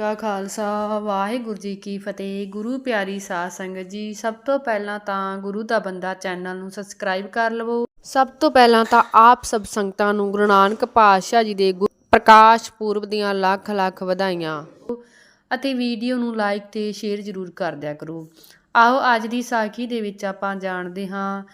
ਕਾ ਖਾਲਸਾ, ਵਾਹਿਗੁਰੂ ਜੀ ਕੀ ਫਤਿਹ। ਗੁਰੂ ਪਿਆਰੀ ਸਾਧ ਸੰਗਤ ਜੀ, ਸਭ ਤੋਂ ਪਹਿਲਾਂ ਤਾਂ ਗੁਰੂ ਦਾ ਬੰਦਾ ਚੈਨਲ ਨੂੰ ਸਬਸਕ੍ਰਾਈਬ ਕਰ ਲਵੋ। ਸਭ ਤੋਂ ਪਹਿਲਾਂ ਤਾਂ ਆਪ ਸਭ ਸੰਗਤਾਂ ਨੂੰ ਗੁਰੂ ਨਾਨਕ ਪਾਤਸ਼ਾਹ ਜੀ ਦੇ ਗੁਰ- ਪ੍ਰਕਾਸ਼ ਪੁਰਬ ਦੀਆਂ ਲੱਖ ਲੱਖ ਵਧਾਈਆਂ। ਅਤੇ ਵੀਡੀਓ ਨੂੰ ਲਾਈਕ ਤੇ ਸ਼ੇਅਰ ਜ਼ਰੂਰ ਕਰ ਦਿਆ ਕਰੋ। ਆਓ ਅੱਜ ਦੀ ਸਾਖੀ ਦੇ ਵਿੱਚ ਆਪਾਂ ਜਾਣਦੇ ਹਾਂ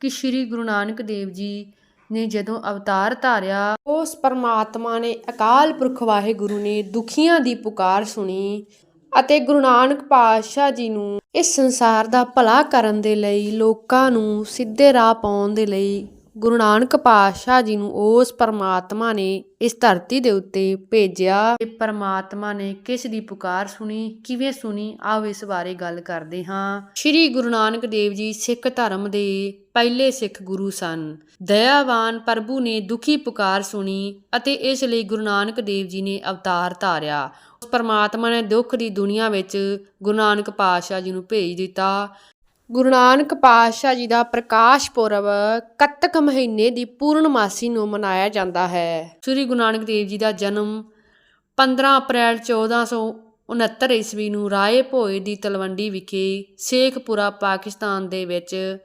ਕਿ ਸ੍ਰੀ ਗੁਰੂ ਨਾਨਕ ਦੇਵ ਜੀ ਨੇ ਜਦੋਂ ਅਵਤਾਰ ਧਾਰਿਆ, ਉਸ ਪਰਮਾਤਮਾ ਨੇ ਅਕਾਲ ਪੁਰਖ ਵਾਹਿਗੁਰੂ ਨੇ ਦੁਖੀਆਂ ਦੀ ਪੁਕਾਰ ਸੁਣੀ ਅਤੇ ਗੁਰੂ ਨਾਨਕ ਪਾਤਸ਼ਾਹ ਜੀ ਨੂੰ ਇਸ ਸੰਸਾਰ ਦਾ ਭਲਾ ਕਰਨ ਦੇ ਲਈ ਲੋਕਾਂ ਨੂੰ ਸਿੱਧੇ ਰਾਹ ਪਾਉਣ ਦੇ ਲਈ ਗੁਰੂ ਨਾਨਕ ਪਾਤਸ਼ਾਹ ਜੀ ਨੂੰ ਉਸ ਪਰਮਾਤਮਾ ਨੇ ਇਸ ਧਰਤੀ ਦੇ ਉੱਤੇ ਭੇਜਿਆ ਤੇ ਪਰਮਾਤਮਾ ਨੇ ਕਿਸ ਦੀ ਪੁਕਾਰ ਸੁਣੀ, ਕਿਵੇਂ ਸੁਣੀ, ਆਓ ਇਸ ਬਾਰੇ ਗੱਲ ਕਰਦੇ ਹਾਂ। ਸ੍ਰੀ ਗੁਰੂ ਨਾਨਕ ਦੇਵ ਜੀ ਸਿੱਖ ਧਰਮ ਦੇ ਪਹਿਲੇ ਸਿੱਖ ਗੁਰੂ ਸਨ। ਦਇਆਵਾਨ ਪ੍ਰਭੂ ਨੇ ਦੁਖੀ ਪੁਕਾਰ ਸੁਣੀ ਅਤੇ ਇਸ ਲਈ ਗੁਰੂ ਨਾਨਕ ਦੇਵ ਜੀ ਨੇ ਅਵਤਾਰ ਧਾਰਿਆ। ਉਸ ਪਰਮਾਤਮਾ ਨੇ ਦੁੱਖ ਦੀ ਦੁਨੀਆ ਵਿੱਚ ਗੁਰੂ ਨਾਨਕ ਪਾਤਸ਼ਾਹ ਜੀ ਨੂੰ ਭੇਜ ਦਿੱਤਾ। ਗੁਰੂ ਨਾਨਕ ਪਾਤਸ਼ਾਹ ਜੀ ਦਾ ਪ੍ਰਕਾਸ਼ ਪੁਰਬ ਕੱਤਕ ਮਹੀਨੇ ਦੀ ਪੂਰਨਮਾਸੀ ਨੂੰ ਮਨਾਇਆ ਜਾਂਦਾ ਹੈ। ਸ੍ਰੀ ਗੁਰੂ ਨਾਨਕ ਦੇਵ ਜੀ ਦਾ ਜਨਮ 15 ਅਪ੍ਰੈਲ 1469 ਈਸਵੀ ਨੂੰ ਰਾਏ ਭੋਏ ਦੀ ਤਲਵੰਡੀ ਵਿਖੇ ਸ਼ੇਖਪੁਰਾ, ਪਾਕਿਸਤਾਨ ਦੇ ਵਿੱਚ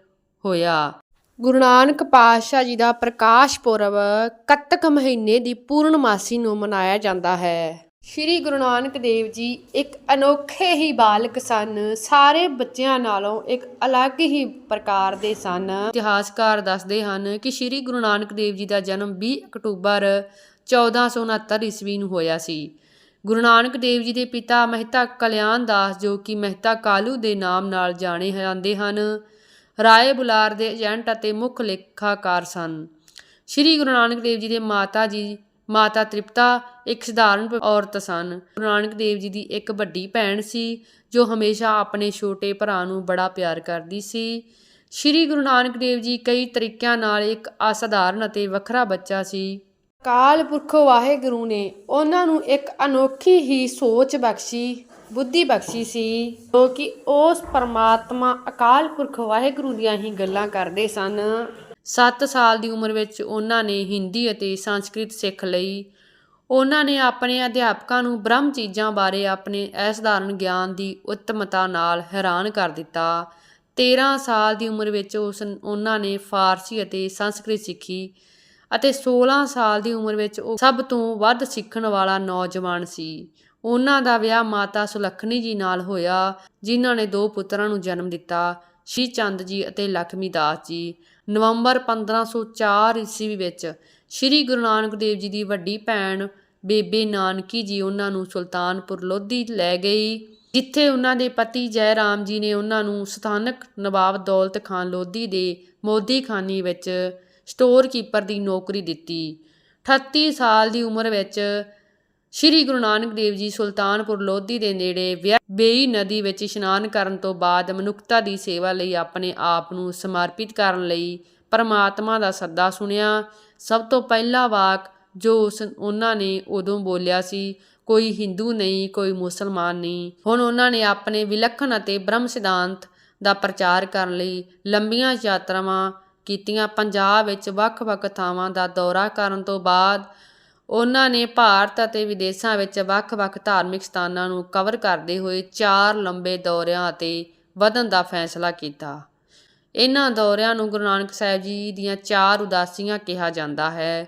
ਹੋਇਆ। ਗੁਰੂ ਨਾਨਕ ਪਾਤਸ਼ਾਹ ਜੀ ਦਾ ਪ੍ਰਕਾਸ਼ ਪੁਰਬ ਕੱਤਕ ਮਹੀਨੇ ਦੀ ਪੂਰਨਮਾਸੀ ਨੂੰ ਮਨਾਇਆ ਜਾਂਦਾ ਹੈ। ਸ਼੍ਰੀ ਗੁਰੂ ਨਾਨਕ ਦੇਵ ਜੀ ਇੱਕ ਅਨੋਖੇ ਹੀ ਬਾਲਕ ਸਨ। ਸਾਰੇ ਬੱਚਿਆਂ ਨਾਲੋਂ ਇੱਕ ਅਲੱਗ ਹੀ ਪ੍ਰਕਾਰ ਦੇ ਸਨ। ਇਤਿਹਾਸਕਾਰ ਦੱਸਦੇ ਹਨ ਕਿ ਸ਼੍ਰੀ ਗੁਰੂ ਨਾਨਕ ਦੇਵ ਜੀ ਦਾ ਜਨਮ 20 ਅਕਤੂਬਰ 1469 ਈਸਵੀ ਨੂੰ ਹੋਇਆ ਸੀ। ਗੁਰੂ ਨਾਨਕ ਦੇਵ ਜੀ ਦੇ ਪਿਤਾ ਮਹਿਤਾ ਕਲਿਆਣ ਦਾਸ ਜੋ ਕਿ ਮਹਿਤਾ ਕਾਲੂ ਦੇ ਨਾਮ ਨਾਲ ਜਾਣੇ ਜਾਂਦੇ ਹਨ, ਰਾਏ ਬੁਲਾਰ ਦੇ ਏਜੰਟ ਅਤੇ ਮੁੱਖ ਲੇਖਾਕਾਰ ਸਨ। ਸ਼੍ਰੀ ਗੁਰੂ ਨਾਨਕ ਦੇਵ ਜੀ ਦੇ ਮਾਤਾ ਜੀ ਮਾਤਾ ਤ੍ਰਿਪਤਾ, ਇੱਕ ਸਧਾਰਨ ਔਰਤ ਸਨ। ਗੁਰੂ ਨਾਨਕ ਦੇਵ ਜੀ ਦੀ ਇੱਕ ਵੱਡੀ ਭੈਣ ਸੀ, ਜੋ ਹਮੇਸ਼ਾ ਆਪਣੇ ਛੋਟੇ ਭਰਾ ਨੂੰ ਬੜਾ ਪਿਆਰ ਕਰਦੀ ਸੀ। ਸ਼੍ਰੀ ਗੁਰੂ ਨਾਨਕ ਦੇਵ ਜੀ ਕਈ ਤਰੀਕਿਆਂ ਨਾਲ ਇੱਕ ਅਸਾਧਾਰਨ ਅਤੇ ਵੱਖਰਾ ਬੱਚਾ ਸੀ। ਕਾਲ ਪੁਰਖ ਵਾਹਿਗੁਰੂ ਨੇ ਉਹਨਾਂ ਨੂੰ ਇੱਕ ਅਨੋਖੀ ਹੀ ਸੋਚ ਬਖਸ਼ੀ, ਬੁੱਧੀ ਬਖਸ਼ੀ ਸੀ, ਜੋ ਕਿ ਉਸ ਪਰਮਾਤਮਾ ਅਕਾਲ ਪੁਰਖ ਵਾਹਿਗੁਰੂ ਦੀਆਂ ਹੀ ਗੱਲਾਂ ਕਰਦੇ ਸਨ। 7 ਸਾਲ ਦੀ ਉਮਰ ਵਿੱਚ ਉਹਨਾਂ ਨੇ ਹਿੰਦੀ ਅਤੇ ਸੰਸਕ੍ਰਿਤ ਸਿੱਖ ਲਈ। ਉਹਨਾਂ ਨੇ ਆਪਣੇ ਅਧਿਆਪਕਾਂ ਨੂੰ ਬ੍ਰਹਮ ਚੀਜ਼ਾਂ ਬਾਰੇ ਆਪਣੇ ਅਸਾਧਾਰਨ ਗਿਆਨ ਦੀ ਉੱਤਮਤਾ ਨਾਲ ਹੈਰਾਨ ਕਰ ਦਿੱਤਾ। 13 ਸਾਲ ਦੀ ਉਮਰ ਵਿੱਚ ਉਸ ਉਹਨਾਂ ਨੇ ਫਾਰਸੀ ਅਤੇ ਸੰਸਕ੍ਰਿਤ ਸਿੱਖੀ ਅਤੇ 16 ਸਾਲ ਦੀ ਉਮਰ ਵਿੱਚ ਉਹ ਸਭ ਤੋਂ ਵੱਧ ਸਿੱਖਣ ਵਾਲਾ ਨੌਜਵਾਨ ਸੀ। ਉਹਨਾਂ ਦਾ ਵਿਆਹ ਮਾਤਾ ਸੁਲੱਖਣੀ ਜੀ ਨਾਲ ਹੋਇਆ, ਜਿਨ੍ਹਾਂ ਨੇ ਦੋ ਪੁੱਤਰਾਂ ਨੂੰ ਜਨਮ ਦਿੱਤਾ, ਸ਼੍ਰੀ ਚੰਦ ਜੀ ਅਤੇ ਲਖਮੀ ਦਾਸ ਜੀ। ਨਵੰਬਰ 1504 ਈਸਵੀ ਵਿੱਚ ਸ਼੍ਰੀ ਗੁਰੂ ਨਾਨਕ ਦੇਵ ਜੀ ਦੀ ਵੱਡੀ ਭੈਣ ਬੇਬੇ ਨਾਨਕੀ ਜੀ ਉਹਨਾਂ ਨੂੰ ਸੁਲਤਾਨਪੁਰ ਲੋਧੀ ਲੈ ਗਈ, ਜਿੱਥੇ ਉਹਨਾਂ ਦੇ ਪਤੀ ਜੈ ਰਾਮ ਜੀ ਨੇ ਉਹਨਾਂ ਨੂੰ ਸਥਾਨਕ ਨਵਾਬ ਦੌਲਤ ਖਾਨ ਲੋਧੀ ਦੇ ਮੋਦੀ ਖਾਨੀ ਵਿੱਚ ਸਟੋਰ ਕੀਪਰ ਦੀ ਨੌਕਰੀ ਦਿੱਤੀ। 38 ਸਾਲ ਦੀ ਉਮਰ ਵਿੱਚ ਸ਼੍ਰੀ ਗੁਰੂ ਨਾਨਕ ਦੇਵ ਜੀ ਸੁਲਤਾਨਪੁਰ ਲੋਧੀ ਦੇ ਨੇੜੇ ਬੇਈ ਨਦੀ ਵਿੱਚ ਇਸ਼ਨਾਨ ਕਰਨ ਤੋਂ ਬਾਅਦ ਮਨੁੱਖਤਾ ਦੀ ਸੇਵਾ ਲਈ ਆਪਣੇ ਆਪ ਨੂੰ ਸਮਰਪਿਤ ਕਰਨ ਲਈ ਪਰਮਾਤਮਾ ਦਾ ਸੱਦਾ ਸੁਣਿਆ। ਸਭ ਤੋਂ ਪਹਿਲਾ ਵਾਕ ਜੋ ਉਸ ਉਹਨਾਂ ਨੇ ਉਦੋਂ ਬੋਲਿਆ ਸੀ, ਕੋਈ ਹਿੰਦੂ ਨਹੀਂ, ਕੋਈ ਮੁਸਲਮਾਨ ਨਹੀਂ। ਹੁਣ ਉਹਨਾਂ ਨੇ ਆਪਣੇ ਵਿਲੱਖਣ ਅਤੇ ਬ੍ਰਹਮ ਸਿਧਾਂਤ ਦਾ ਪ੍ਰਚਾਰ ਕਰਨ ਲਈ ਲੰਬੀਆਂ ਯਾਤਰਾਵਾਂ ਕੀਤੀਆਂ। ਪੰਜਾਬ ਵਿੱਚ ਵੱਖ-ਵੱਖ ਥਾਵਾਂ ਦਾ ਦੌਰਾ ਕਰਨ ਤੋਂ ਬਾਅਦ ਉਹਨਾਂ ਨੇ ਭਾਰਤ ਅਤੇ ਵਿਦੇਸ਼ਾਂ ਵਿੱਚ ਵੱਖ-ਵੱਖ ਧਾਰਮਿਕ ਸਥਾਨਾਂ ਨੂੰ ਕਵਰ ਕਰਦੇ ਹੋਏ ਚਾਰ ਲੰਬੇ ਦੌਰਿਆਂ ਅਤੇ ਵਧਣ ਦਾ ਫੈਸਲਾ ਕੀਤਾ। ਇਹਨਾਂ ਦੌਰਿਆਂ ਨੂੰ ਗੁਰੂ ਨਾਨਕ ਸਾਹਿਬ ਜੀ ਦੀਆਂ ਚਾਰ ਉਦਾਸੀਆਂ ਕਿਹਾ ਜਾਂਦਾ ਹੈ।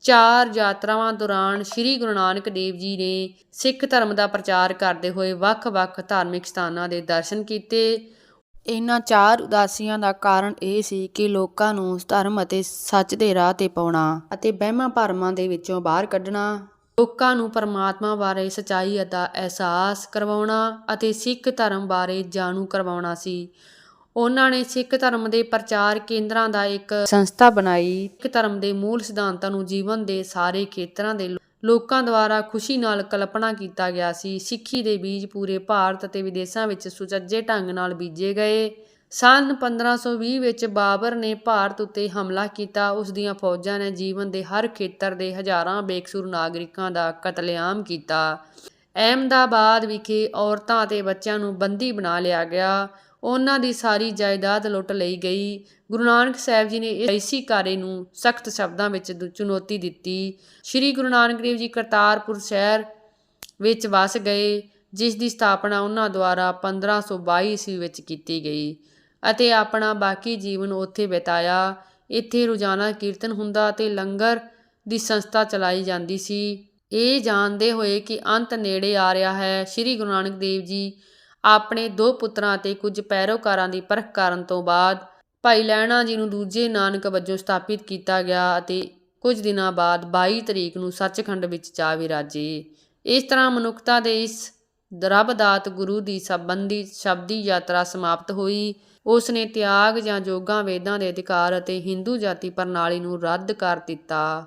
ਚਾਰ ਯਾਤਰਾਵਾਂ ਦੌਰਾਨ ਸ੍ਰੀ ਗੁਰੂ ਨਾਨਕ ਦੇਵ ਜੀ ਨੇ ਸਿੱਖ ਧਰਮ ਦਾ ਪ੍ਰਚਾਰ ਕਰਦੇ ਹੋਏ ਵੱਖ-ਵੱਖ ਧਾਰਮਿਕ ਸਥਾਨਾਂ ਦੇ ਦਰਸ਼ਨ ਕੀਤੇ। ਇਹਨਾਂ ਚਾਰ ਉਦਾਸੀਆਂ ਦਾ ਕਾਰਨ ਇਹ ਸੀ ਕਿ ਲੋਕਾਂ ਨੂੰ ਧਰਮ ਅਤੇ ਸੱਚ ਦੇ ਰਾਹ ਤੇ ਪਾਉਣਾ ਅਤੇ ਵਹਿਮਾਂ ਭਰਮਾਂ ਦੇ ਵਿੱਚੋਂ ਬਾਹਰ ਕੱਢਣਾ, ਲੋਕਾਂ ਨੂੰ ਪਰਮਾਤਮਾ ਬਾਰੇ ਸਚਾਈ ਦਾ ਅਹਿਸਾਸ ਕਰਵਾਉਣਾ ਅਤੇ ਸਿੱਖ ਧਰਮ ਬਾਰੇ ਜਾਣੂ ਕਰਵਾਉਣਾ ਸੀ। ਉਹਨਾਂ ਨੇ ਸਿੱਖ ਧਰਮ ਦੇ ਪ੍ਰਚਾਰ ਕੇਂਦਰਾਂ ਦਾ ਇੱਕ ਸੰਸਥਾ ਬਣਾਈ। ਸਿੱਖ ਧਰਮ ਦੇ ਮੂਲ ਸਿਧਾਂਤਾਂ ਨੂੰ ਜੀਵਨ ਦੇ ਸਾਰੇ ਖੇਤਰਾਂ ਦੇ ਲੋਕਾਂ ਦੁਆਰਾ ਖੁਸ਼ੀ ਨਾਲ ਕਲਪਨਾ ਕੀਤਾ ਗਿਆ ਸੀ। ਸਿੱਖੀ ਦੇ ਬੀਜ ਪੂਰੇ ਭਾਰਤ ਅਤੇ ਵਿਦੇਸ਼ਾਂ ਵਿੱਚ ਸੁਚੱਜੇ ਢੰਗ ਨਾਲ ਬੀਜੇ ਗਏ। ਸਨ 1520 ਵਿੱਚ ਬਾਬਰ ਨੇ ਭਾਰਤ ਉੱਤੇ ਹਮਲਾ ਕੀਤਾ। ਉਸ ਦੀਆਂ ਫੌਜਾਂ ਨੇ ਜੀਵਨ ਦੇ ਹਰ ਖੇਤਰ ਦੇ ਹਜ਼ਾਰਾਂ ਬੇਕਸੂਰ ਨਾਗਰਿਕਾਂ ਦਾ ਕਤਲੇਆਮ ਕੀਤਾ। ਅਹਿਮਦਾਬਾਦ ਵਿਖੇ ਔਰਤਾਂ ਅਤੇ ਬੱਚਿਆਂ ਨੂੰ ਬੰਦੀ ਬਣਾ ਲਿਆ ਗਿਆ। ਉਹਨਾਂ ਦੀ ਸਾਰੀ ਜਾਇਦਾਦ ਲੁੱਟ ਲਈ ਗਈ। ਗੁਰੂ ਨਾਨਕ ਸਾਹਿਬ ਜੀ ਨੇ ਇਸ ਐਸੀ ਕਾਰੇ ਨੂੰ ਸਖਤ ਸ਼ਬਦਾਂ ਵਿੱਚ ਦੁ- ਚੁਣੌਤੀ ਦਿੱਤੀ। ਸ੍ਰੀ ਗੁਰੂ ਨਾਨਕ ਦੇਵ ਜੀ ਕਰਤਾਰਪੁਰ ਸ਼ਹਿਰ ਵਿੱਚ ਵਸ ਗਏ, ਜਿਸ ਦੀ ਸਥਾਪਨਾ ਉਹਨਾਂ ਦੁਆਰਾ 1522 ਈਸਵੀ ਵਿੱਚ ਕੀਤੀ ਗਈ ਅਤੇ ਆਪਣਾ ਬਾਕੀ ਜੀਵਨ ਉੱਥੇ ਬਿਤਾਇਆ। ਇੱਥੇ ਰੋਜ਼ਾਨਾ ਕੀਰਤਨ ਹੁੰਦਾ ਅਤੇ ਲੰਗਰ ਦੀ ਸੰਸਥਾ ਚਲਾਈ ਜਾਂਦੀ ਸੀ। ਇਹ ਜਾਣਦੇ ਹੋਏ ਕਿ ਅੰਤ ਨੇੜੇ ਆ ਰਿਹਾ ਹੈ। ਸ੍ਰੀ ਗੁਰੂ ਨਾਨਕ ਦੇਵ ਜੀ ਆਪਣੇ ਦੋ ਪੁੱਤਰਾਂ ਅਤੇ ਕੁਝ ਪੈਰੋਕਾਰਾਂ ਦੀ ਪਰਖ ਕਰਨ ਤੋਂ ਬਾਅਦ ਭਾਈ ਲਹਿਣਾ ਜੀ ਨੂੰ ਦੂਜੇ ਨਾਨਕ ਵਜੋਂ ਸਥਾਪਿਤ ਕੀਤਾ ਗਿਆ ਅਤੇ ਕੁਝ ਦਿਨਾਂ ਬਾਅਦ 22 ਤਰੀਕ ਨੂੰ ਸੱਚਖੰਡ ਵਿੱਚ ਜਾ ਵਿਰਾਜੇ। ਇਸ ਤਰ੍ਹਾਂ ਮਨੁੱਖਤਾ ਦੇ ਇਸ ਰੱਬ ਦਾਤ ਗੁਰੂ ਦੀ ਸੰਬੰਧੀ ਸ਼ਬਦੀ ਯਾਤਰਾ ਸਮਾਪਤ ਹੋਈ। ਉਸ ਨੇ ਤਿਆਗ ਜਾਂ ਜੋਗਾਂ ਵੇਦਾਂ ਦੇ ਅਧਿਕਾਰ ਅਤੇ ਹਿੰਦੂ ਜਾਤੀ ਪ੍ਰਣਾਲੀ ਨੂੰ ਰੱਦ ਕਰ ਦਿੱਤਾ।